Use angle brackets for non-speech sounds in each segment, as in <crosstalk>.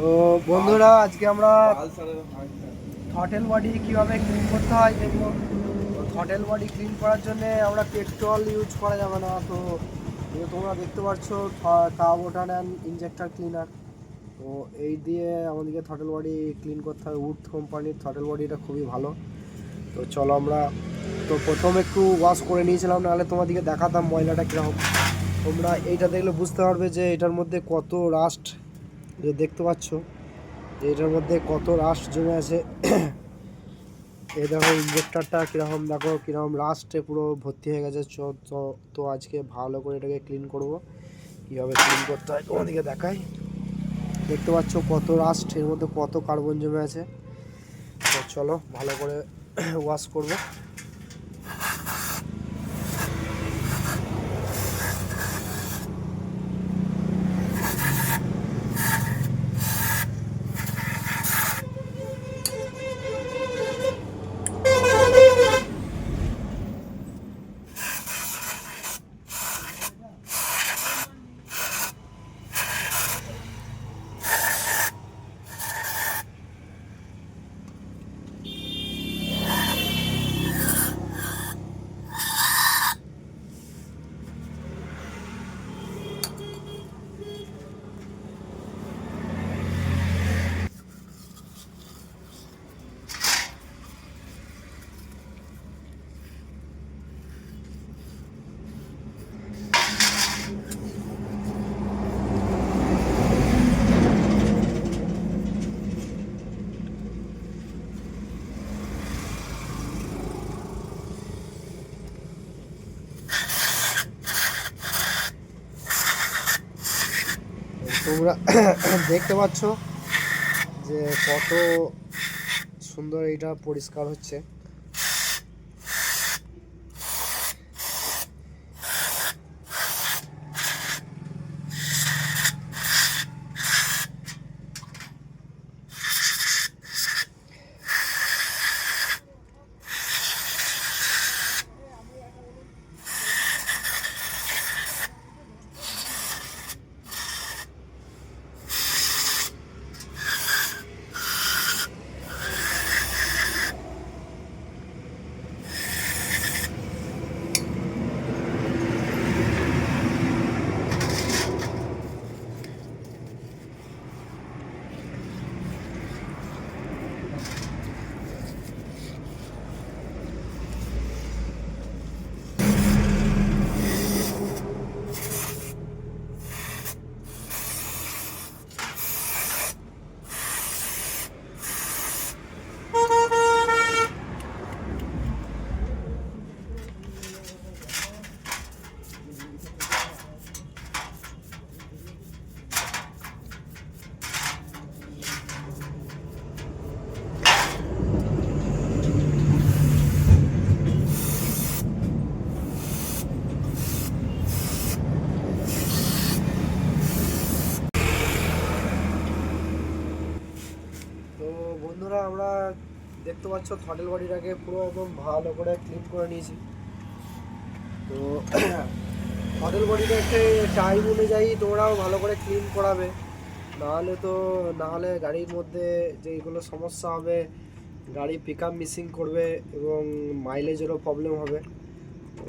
তো বন্ধুরা, আজকে আমরা থটেল বডি কীভাবে ক্লিন করতে হয় দেখব। থটেল বডি ক্লিন করার জন্য আমরা পেট্রোল ইউজ করা যাবে না। তো তোমরা দেখতে পাচ্ছ কার্বোটান অ্যান্ড ইনজেক্টর ক্লিনার তো এই দিয়ে আমাদেরকে থটেল বডি ক্লিন করতে হবে উড কোম্পানির থটেল বডিটা খুবই ভালো। তো চলো আমরা, তো প্রথম একটু ওয়াশ করে নিয়েছিলাম, নাহলে তোমাদেরকে দেখাতাম ময়লাটা কীরকম। তোমরা এইটা দেখলে বুঝতে পারবে যে এটার মধ্যে কত রাস্ট যে দেখতে পাচ্ছ যে এটার মধ্যে কত রাস্ট জমে আছে। এই দেখো ইঞ্জেক্টরটা কীরকম, দেখো কীরকম রাস্টে পুরো ভর্তি হয়ে গেছে। তো আজকে ভালো করে এটাকে ক্লিন করব। কীভাবে ক্লিন করতে হয় তোমাদেরকে দেখাই। দেখতে পাচ্ছ কত রাস্ট এর মধ্যে কত কার্বন জমে আছে। তো চলো ভালো করে ওয়াশ করব। তোমরা <coughs> দেখতে পাচ্ছ যে কত সুন্দর এটা পরিষ্কার হচ্ছে তো বন্ধুরা, আমরা দেখতে পাচ্ছ থটেল বডিটাকে পুরো একদম ভালো করে ক্লিন করে নিয়েছি। তো থটেল বডিটাকে টাইম অনুযায়ী তোমরাও ভালো করে ক্লিন করাবে। নাহলে তো, নাহলে গাড়ির মধ্যে যেগুলো সমস্যা হবে, গাড়ি পিক আপ মিসিং করবে এবং মাইলেজেরও প্রবলেম হবে। তো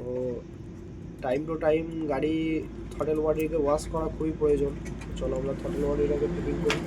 টাইম টু টাইম গাড়ি থটেল বডিকে ওয়াশ করা খুবই প্রয়োজন। চলো আমরা থটেল বডিটাকে ফিটিং করি।